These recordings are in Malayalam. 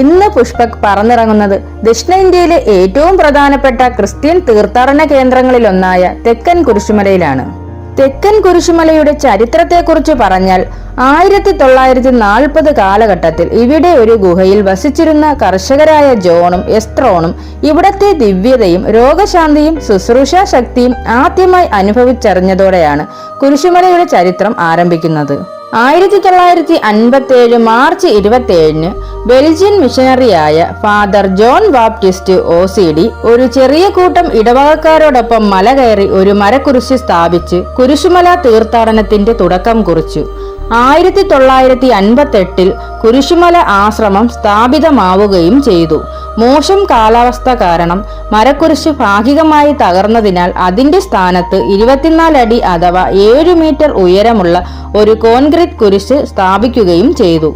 ഇന്ന് പുഷ്പക് പറന്നിറങ്ങുന്നത് ദക്ഷിണേന്ത്യയിലെ ഏറ്റവും പ്രധാനപ്പെട്ട ക്രിസ്ത്യൻ തീർത്ഥാടന കേന്ദ്രങ്ങളിലൊന്നായ തെക്കൻ കുരിശുമലയിലാണ്. തെക്കൻ കുരിശുമലയുടെ ചരിത്രത്തെക്കുറിച്ച് പറഞ്ഞാൽ ആയിരത്തി തൊള്ളായിരത്തി നാൽപ്പത് കാലഘട്ടത്തിൽ ഇവിടെ ഒരു ഗുഹയിൽ വസിച്ചിരുന്ന കർഷകരായ ജോണും എസ്ത്രോണും ഇവിടത്തെ ദിവ്യതയും രോഗശാന്തിയും ശുശ്രൂഷ ശക്തിയും ആദ്യമായി അനുഭവിച്ചറിഞ്ഞതോടെയാണ് കുരിശുമലയുടെ ചരിത്രം ആരംഭിക്കുന്നത്. ആയിരത്തി തൊള്ളായിരത്തി അൻപത്തി ഏഴ് മാർച്ച് ഇരുപത്തി ഏഴിന് Belgian മിഷനറിയായ father John Baptist O C D ഒരു ചെറിയ കൂട്ടം ഇടവകക്കാരോടൊപ്പം മല കയറി ഒരു മരക്കുരിശ് സ്ഥാപിച്ച് കുരിശുമല തീർത്ഥാടനത്തിന്റെ തുടക്കം കുറിച്ചു. ആയിരത്തി തൊള്ളായിരത്തി അൻപത്തെട്ടിൽ കുരിശുമല ആശ്രമം സ്ഥാപിതമാവുകയും ചെയ്തു. മോശം കാലാവസ്ഥ കാരണം മരക്കുരിശ് ഭാഗികമായി തകർന്നതിനാൽ അതിന്റെ സ്ഥാനത്ത് ഇരുപത്തിനാല് അടി അഥവാ ഏഴ് മീറ്റർ ഉയരമുള്ള ഒരു കോൺക്രീറ്റ് കുരിശ് സ്ഥാപിക്കുകയും ചെയ്തു.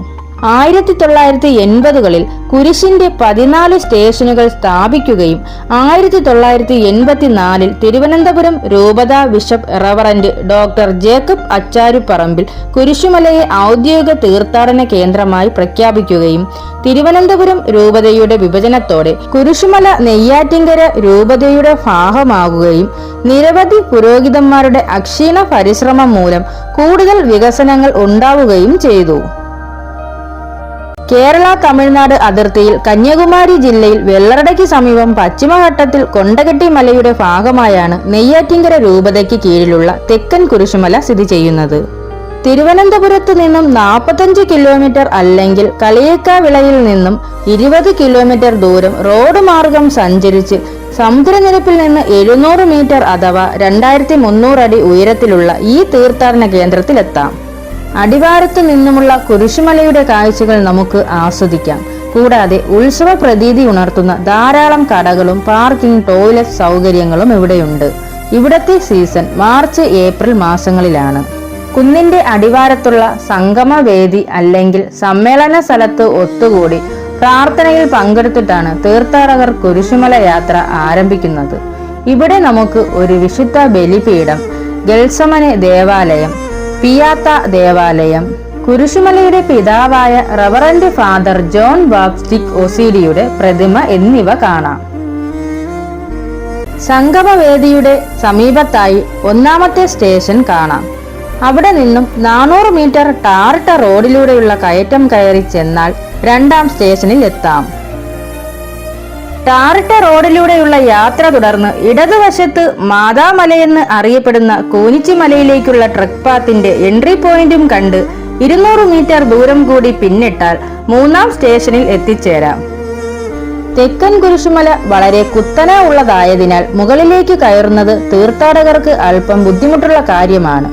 ആയിരത്തി തൊള്ളായിരത്തി എൺപതുകളിൽ കുരിശിന്റെ പതിനാല് സ്റ്റേഷനുകൾ സ്ഥാപിക്കുകയും ആയിരത്തി തൊള്ളായിരത്തി എൺപത്തിനാലിൽ തിരുവനന്തപുരം രൂപത bishop reverend doctor Jacob Acharuparambil കുരിശുമലയെ ഔദ്യോഗിക തീർത്ഥാടന കേന്ദ്രമായി പ്രഖ്യാപിക്കുകയും തിരുവനന്തപുരം രൂപതയുടെ വിഭജനത്തോടെ കുരിശുമല നെയ്യാറ്റിങ്കര രൂപതയുടെ ഭാഗമാകുകയും നിരവധി പുരോഹിതന്മാരുടെ അക്ഷീണ പരിശ്രമം മൂലം കൂടുതൽ വികസനങ്ങൾ ഉണ്ടാവുകയും ചെയ്തു. കേരള തമിഴ്നാട് അതിർത്തിയിൽ കന്യാകുമാരി ജില്ലയിൽ വെള്ളറടയ്ക്ക് സമീപം പശ്ചിമഘട്ടത്തിൽ കൊണ്ടകെട്ടി മലയുടെ ഭാഗമായാണ് നെയ്യാറ്റിങ്കര രൂപതയ്ക്ക് കീഴിലുള്ള തെക്കൻ കുരിശുമല സ്ഥിതി ചെയ്യുന്നത്. തിരുവനന്തപുരത്ത് നിന്നും നാൽപ്പത്തഞ്ച് കിലോമീറ്റർ അല്ലെങ്കിൽ കളിയേക്കാവിളയിൽ നിന്നും ഇരുപത് കിലോമീറ്റർ ദൂരം റോഡ് മാർഗം സഞ്ചരിച്ച് സമുദ്രനിരപ്പിൽ നിന്ന് എഴുന്നൂറ് മീറ്റർ അഥവാ രണ്ടായിരത്തി മുന്നൂറ് അടി ഉയരത്തിലുള്ള ഈ തീർത്ഥാടന കേന്ദ്രത്തിലെത്താം. അടിവാരത്തു നിന്നുമുള്ള കുരിശുമലയുടെ കാഴ്ചകൾ നമുക്ക് ആസ്വദിക്കാം. കൂടാതെ ഉത്സവ പ്രതീതി ഉണർത്തുന്ന ധാരാളം കടകളും പാർക്കിംഗ് ടോയ്ലറ്റ് സൗകര്യങ്ങളും ഇവിടെയുണ്ട്. ഇവിടത്തെ സീസൺ മാർച്ച് ഏപ്രിൽ മാസങ്ങളിലാണ്. കുന്നിന്റെ അടിവാരത്തുള്ള സംഗമവേദി അല്ലെങ്കിൽ സമ്മേളന സ്ഥലത്ത് ഒത്തുകൂടി പ്രാർത്ഥനയിൽ പങ്കെടുത്തിട്ടാണ് തീർത്ഥാടകർ കുരിശുമല യാത്ര ആരംഭിക്കുന്നത്. ഇവിടെ നമുക്ക് ഒരു വിശുദ്ധ ബലിപീഠം ഗൽസമനെ ദേവാലയം പിയാത്ത ദേവാലയം. കുരിശുമലയുടെ പിതാവായ റവറന്റ് ഫാദർ ജോൺ ബാപ്സ്റ്റിക് ഒസിഡിയുടെ പ്രതിമ എന്നിവ കാണാം. സംഗമവേദിയുടെ സമീപത്തായി ഒന്നാമത്തെ സ്റ്റേഷൻ കാണാം. അവിടെ നിന്നും നാനൂറ് മീറ്റർ ടാറിട്ട റോഡിലൂടെയുള്ള കയറ്റം കയറി ചെന്നാൽ രണ്ടാം സ്റ്റേഷനിൽ എത്താം. ടാറിട്ട റോഡിലൂടെയുള്ള യാത്ര തുടർന്ന് ഇടതുവശത്ത് മാതാമലയെന്ന് അറിയപ്പെടുന്ന കൂനിച്ചി മലയിലേക്കുള്ള ട്രക്ക് പാത്തിന്റെ എൻട്രി പോയിന്റും കണ്ട് ഇരുന്നൂറ് മീറ്റർ ദൂരം കൂടി പിന്നിട്ടാൽ മൂന്നാം സ്റ്റേഷനിൽ എത്തിച്ചേരാം. തെക്കൻ കുരിശുമല വളരെ കുത്തന ഉള്ളതായതിനാൽ മുകളിലേക്ക് കയറുന്നത് തീർത്ഥാടകർക്ക് അല്പം ബുദ്ധിമുട്ടുള്ള കാര്യമാണ്.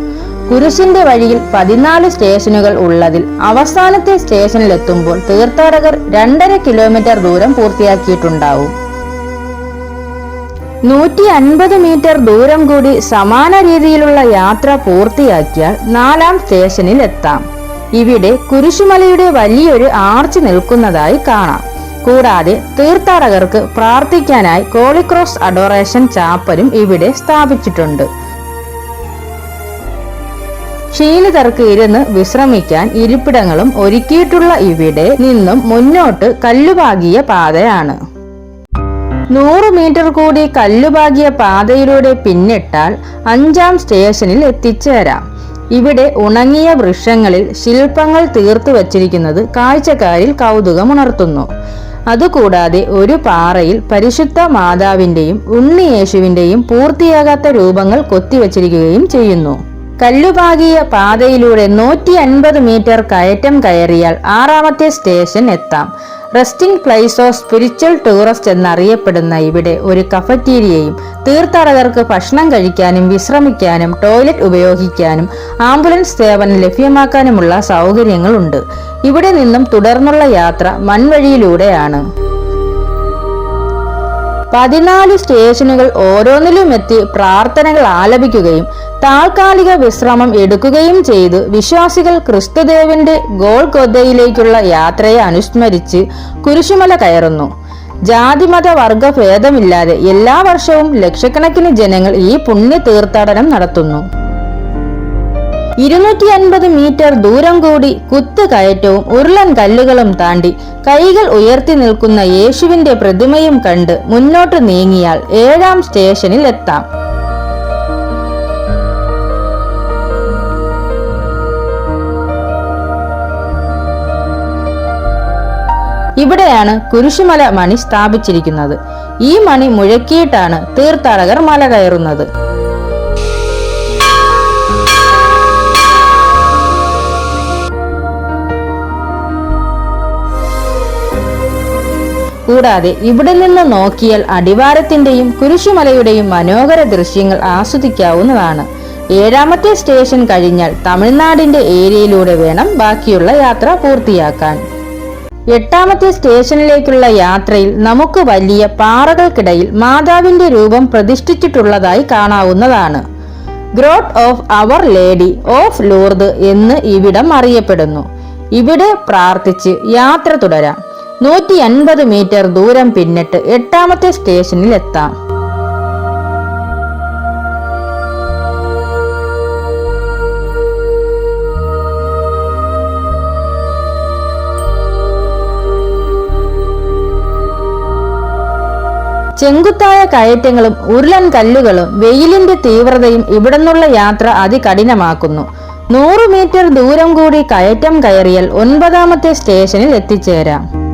കുരിശിന്റെ വഴിയിൽ പതിനാല് സ്റ്റേഷനുകൾ ഉള്ളതിൽ അവസാനത്തെ സ്റ്റേഷനിലെത്തുമ്പോൾ തീർത്ഥാടകർ രണ്ടര കിലോമീറ്റർ ദൂരം പൂർത്തിയാക്കിയിട്ടുണ്ടാവും. നൂറ്റി അൻപത് മീറ്റർ ദൂരം കൂടി സമാന രീതിയിലുള്ള യാത്ര പൂർത്തിയാക്കിയാൽ നാലാം സ്റ്റേഷനിൽ എത്താം. ഇവിടെ കുരിശുമലയുടെ വലിയൊരു ആർച്ച് നിൽക്കുന്നതായി കാണാം. കൂടാതെ തീർത്ഥാടകർക്ക് പ്രാർത്ഥിക്കാനായി കോളിക്രോസ് അഡോറേഷൻ ചാപ്പലും ഇവിടെ സ്ഥാപിച്ചിട്ടുണ്ട്. ക്ഷീണിതർക്ക് ഇരുന്ന് വിശ്രമിക്കാൻ ഇരിപ്പിടങ്ങളും ഒരുക്കിയിട്ടുള്ള ഇവിടെ നിന്നും മുന്നോട്ട് കല്ലുപാകിയ പാതയാണ്. നൂറ് മീറ്റർ കൂടി കല്ലുപാകിയ പാതയിലൂടെ പിന്നിട്ടാൽ അഞ്ചാം സ്റ്റേഷനിൽ എത്തിച്ചേരാം. ഇവിടെ ഉണങ്ങിയ വൃക്ഷങ്ങളിൽ ശില്പങ്ങൾ തീർത്തു വച്ചിരിക്കുന്നത് കാഴ്ചക്കാരിൽ കൗതുകമുണർത്തുന്നു. അതുകൂടാതെ ഒരു പാറയിൽ പരിശുദ്ധ മാതാവിന്റെയും ഉണ്ണിയേശുവിന്റെയും പൂർത്തിയാകാത്ത രൂപങ്ങൾ കൊത്തിവച്ചിരിക്കുകയും ചെയ്യുന്നു. കല്ലുപാകിയ പാതയിലൂടെ നൂറ്റി അൻപത് മീറ്റർ കയറ്റം കയറിയാൽ ആറാമത്തെ സ്റ്റേഷൻ എത്താം. Resting place of spiritual tourist എന്നറിയപ്പെടുന്ന ഇവിടെ ഒരു കഫറ്റീരിയയും തീർത്ഥാടകർക്ക് ഭക്ഷണം കഴിക്കാനും വിശ്രമിക്കാനും ടോയ്ലറ്റ് ഉപയോഗിക്കാനും ആംബുലൻസ് സേവനം ലഭ്യമാക്കാനുമുള്ള സൗകര്യങ്ങളുണ്ട്. ഇവിടെ നിന്നും തുടർന്നുള്ള യാത്ര മൺവഴിയിലൂടെയാണ്. പതിനാല് സ്റ്റേഷനുകൾ ഓരോന്നിലും എത്തി പ്രാർത്ഥനകൾ ആലപിക്കുകയും താൽക്കാലിക വിശ്രമം എടുക്കുകയും ചെയ്ത് വിശ്വാസികൾ ക്രിസ്തുദേവന്റെ ഗോൾഗൊദയിലേക്കുള്ള യാത്രയെ അനുസ്മരിച്ച് കുരിശുമല കയറുന്നു. ജാതിമത വർഗ ഭേദമില്ലാതെ എല്ലാ വർഷവും ലക്ഷക്കണക്കിന് ജനങ്ങൾ ഈ പുണ്യ തീർത്ഥാടനം നടത്തുന്നു. ഇരുന്നൂറ്റി അൻപത് മീറ്റർ ദൂരം കൂടി കുത്തുകയറ്റവും ഉരുളൻ കല്ലുകളും താണ്ടി കൈകൾ ഉയർത്തി നിൽക്കുന്ന യേശുവിന്റെ പ്രതിമയും കണ്ട് മുന്നോട്ട് നീങ്ങിയാൽ ഏഴാം സ്റ്റേഷനിൽ എത്താം. ഇവിടെയാണ് കുരിശുമല മണി സ്ഥാപിച്ചിരിക്കുന്നത്. ഈ മണി മുഴക്കിയിട്ടാണ് തീർത്ഥാടകർ മല കയറുന്നത്. കൂടാതെ ഇവിടെ നിന്ന് നോക്കിയാൽ അടിവാരത്തിന്റെയും കുരിശുമലയുടെയും മനോഹര ദൃശ്യങ്ങൾ ആസ്വദിക്കാവുന്നതാണ്. ഏഴാമത്തെ സ്റ്റേഷൻ കഴിഞ്ഞാൽ തമിഴ്നാടിന്റെ ഏരിയയിലൂടെ വേണം ബാക്കിയുള്ള യാത്ര പൂർത്തിയാക്കാൻ. എട്ടാമത്തെ സ്റ്റേഷനിലേക്കുള്ള യാത്രയിൽ നമുക്ക് വലിയ പാറകൾക്കിടയിൽ മാതാവിന്റെ രൂപം പ്രതിഷ്ഠിച്ചിട്ടുള്ളതായി കാണാവുന്നതാണ്. Grotto of our lady of Lourdes എന്ന് ഇവിടം അറിയപ്പെടുന്നു. ഇവിടെ പ്രാർത്ഥിച്ച് യാത്ര തുടരാം. നൂറ്റി അൻപത് മീറ്റർ ദൂരം പിന്നിട്ട് എട്ടാമത്തെ സ്റ്റേഷനിൽ എത്താം. ചെങ്കുത്തായ കയറ്റങ്ങളും ഉരുളൻ കല്ലുകളും വെയിലിന്റെ തീവ്രതയും ഇവിടുന്നുള്ള യാത്ര അതികഠിനമാക്കുന്നു. നൂറ് മീറ്റർ ദൂരം കൂടി കയറ്റം കയറിയാൽ ഒൻപതാമത്തെ സ്റ്റേഷനിൽ എത്തിച്ചേരാം.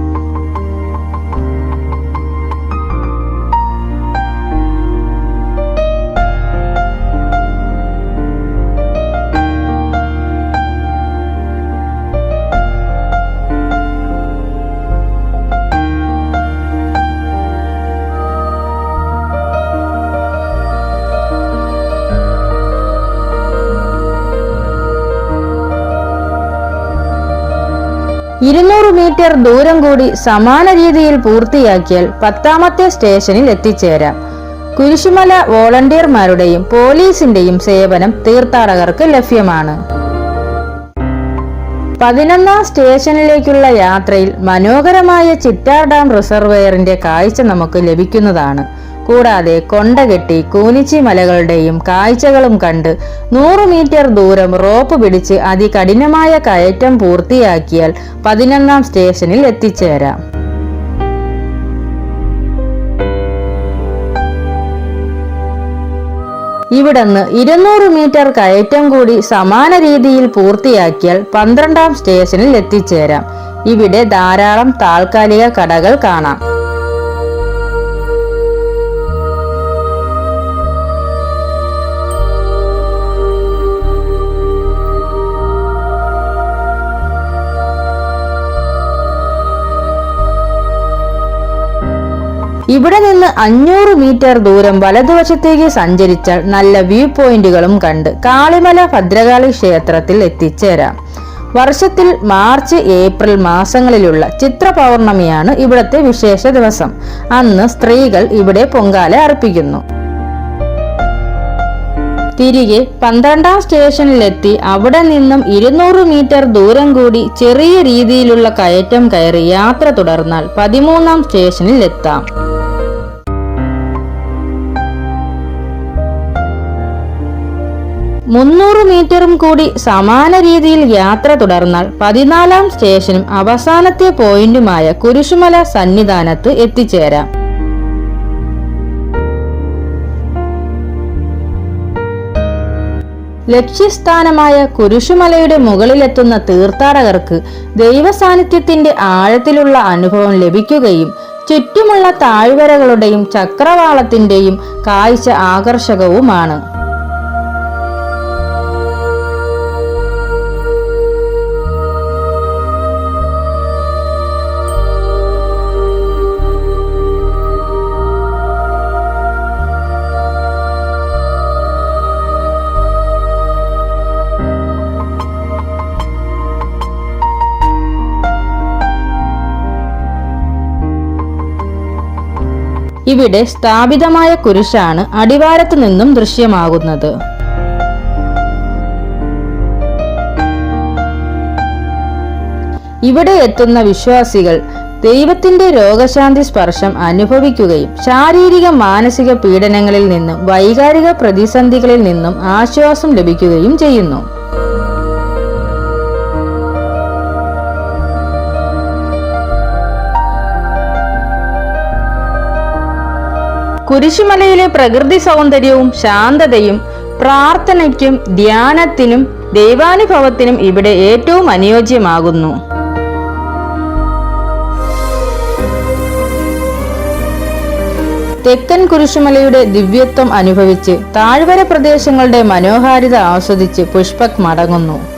ഇരുന്നൂറ് മീറ്റർ ദൂരം കൂടി സമാന രീതിയിൽ പൂർത്തിയാക്കിയാൽ പത്താമത്തെ സ്റ്റേഷനിൽ എത്തിച്ചേരാം. കുരിശുമല വോളണ്ടിയർമാരുടെയും പോലീസിന്റെയും സേവനം തീർത്ഥാടകർക്ക് ലഭ്യമാണ്. പതിനൊന്നാം സ്റ്റേഷനിലേക്കുള്ള യാത്രയിൽ മനോഹരമായ ചിറ്റാർ ഡാം റിസർവെയറിന്റെ കാഴ്ച നമുക്ക് ലഭിക്കുന്നതാണ്. കൂടാതെ കൊണ്ടകെട്ടി കൂനിച്ചി മലകളുടെയും കാഴ്ചകളും കണ്ട് നൂറ് മീറ്റർ ദൂരം റോപ്പ് പിടിച്ച് അതികഠിനമായ കയറ്റം പൂർത്തിയാക്കിയാൽ പതിനൊന്നാം സ്റ്റേഷനിൽ എത്തിച്ചേരാം. ഇവിടുന്ന് ഇരുന്നൂറ് മീറ്റർ കയറ്റം കൂടി സമാന രീതിയിൽ പൂർത്തിയാക്കിയാൽ പന്ത്രണ്ടാം സ്റ്റേഷനിൽ എത്തിച്ചേരാം. ഇവിടെ ധാരാളം താൽക്കാലിക കടകൾ കാണാം. ഇവിടെ നിന്ന് അഞ്ഞൂറ് മീറ്റർ ദൂരം വലതുവശത്തേക്ക് സഞ്ചരിച്ചാൽ നല്ല വ്യൂ പോയിന്റുകളും കണ്ട് കാളിമല ഭദ്രകാളി ക്ഷേത്രത്തിൽ എത്തിച്ചേരാം. വർഷത്തിൽ മാർച്ച് ഏപ്രിൽ മാസങ്ങളിലുള്ള ചിത്ര പൗർണമിയാണ് ഇവിടത്തെ വിശേഷ ദിവസം. അന്ന് സ്ത്രീകൾ ഇവിടെ പൊങ്കാല അർപ്പിക്കുന്നു. തിരികെ പന്ത്രണ്ടാം സ്റ്റേഷനിലെത്തി അവിടെ നിന്നും ഇരുന്നൂറ് മീറ്റർ ദൂരം കൂടി ചെറിയ രീതിയിലുള്ള കയറ്റം കയറി യാത്ര തുടർന്നാൽ പതിമൂന്നാം സ്റ്റേഷനിൽ എത്താം മുന്നൂറ് മീറ്ററും കൂടി സമാന രീതിയിൽ യാത്ര തുടർന്നാൽ പതിനാലാം സ്റ്റേഷനും അവസാനത്തെ പോയിന്റുമായ കുരിശുമല സന്നിധാനത്ത് എത്തിച്ചേരാം. ലക്ഷ്യസ്ഥാനമായ കുരിശുമലയുടെ മുകളിലെത്തുന്ന തീർത്ഥാടകർക്ക് ദൈവസാന്നിധ്യത്തിന്റെ ആഴത്തിലുള്ള അനുഭവം ലഭിക്കുകയും ചുറ്റുമുള്ള താഴ്വരകളുടെയും ചക്രവാളത്തിന്റെയും കാഴ്ച ആകർഷകവുമാണ്. ഇവിടെ സ്ഥാപിതമായ കുരിശാണ് അടിവാരത്തു നിന്നും ദൃശ്യമാകുന്നത്. ഇവിടെ എത്തുന്ന വിശ്വാസികൾ ദൈവത്തിന്റെ രോഗശാന്തി സ്പർശം അനുഭവിക്കുകയും ശാരീരിക മാനസിക പീഡനങ്ങളിൽ നിന്നും വൈകാരിക പ്രതിസന്ധികളിൽ നിന്നും ആശ്വാസം ലഭിക്കുകയും ചെയ്യുന്നു. കുരിശുമലയിലെ പ്രകൃതി സൗന്ദര്യവും ശാന്തതയും പ്രാർത്ഥനയ്ക്കും ധ്യാനത്തിനും ദൈവാനുഭവത്തിനും ഇവിടെ ഏറ്റവും അനുയോജ്യമാകുന്നു. തെക്കൻ കുരിശുമലയുടെ ദിവ്യത്വം അനുഭവിച്ച് താഴ്വര പ്രദേശങ്ങളുടെ മനോഹാരിത ആസ്വദിച്ച് പുഷ്പക് മടങ്ങുന്നു.